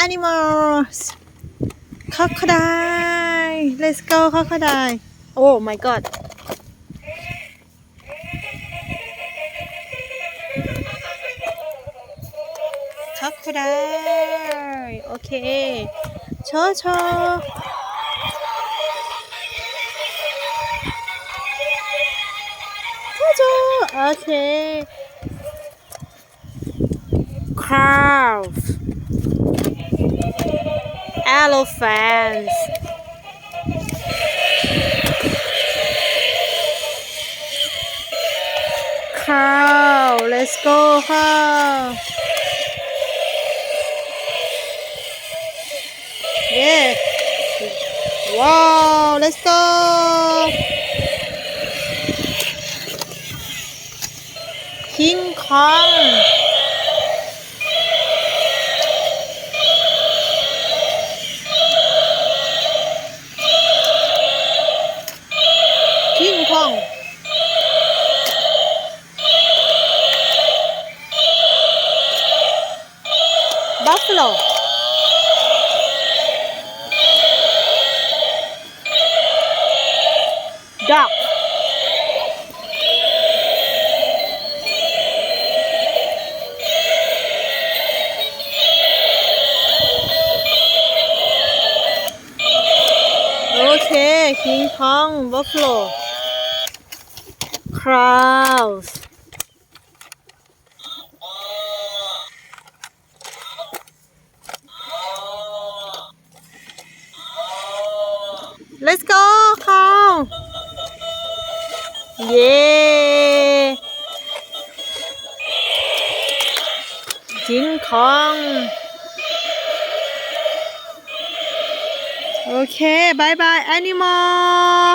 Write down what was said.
animals crocodile let's go crocodile oh my god crocodile โอเค โชว์โชว์โชว์โชว์โอเค calf elephants cow let's go cow yeah. Wow let's go. King kong buffalo. Duck. Okay, King Kong, Buffalo, Crows. Let's go, Cow. Yeah. King Kong. Okay, bye bye, animal.